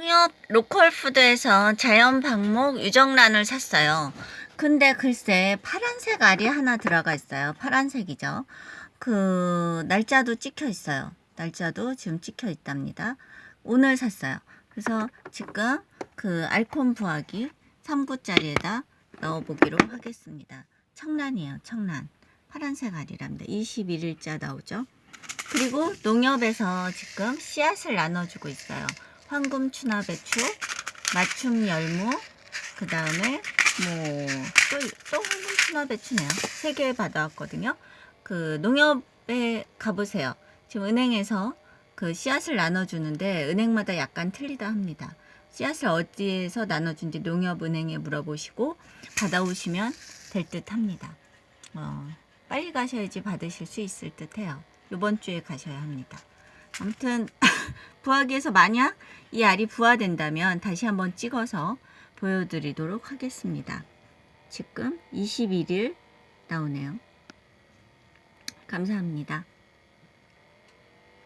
농협 로컬 푸드에서 자연 방목 유정란을 샀어요. 근데 글쎄 파란색 알이 하나 들어가 있어요. 파란색이죠. 그 날짜도 찍혀 있어요. 날짜도 지금 찍혀 있답니다. 오늘 샀어요. 그래서 지금 그 알콘 부화기 3구짜리에다 넣어보기로 하겠습니다. 청란이에요. 청란. 파란색 알이랍니다. 21일자 나오죠. 그리고 농협에서 지금 씨앗을 나눠주고 있어요. 황금 추나 배추, 맞춤 열무, 그 다음에 뭐또 또 황금 추나 배추네요. 세 개 받아왔거든요. 그 농협에 가보세요. 지금 은행에서 그 씨앗을 나눠주는데 은행마다 약간 틀리다 합니다. 씨앗을 어디에서 나눠준지 농협은행에 물어보시고 받아오시면 될 듯 합니다. 어, 빨리 가셔야지 받으실 수 있을 듯 해요. 이번 주에 가셔야 합니다. 아무튼 부화기에서 만약 이 알이 부화된다면 다시 한번 찍어서 보여드리도록 하겠습니다. 지금 21일 나오네요. 감사합니다.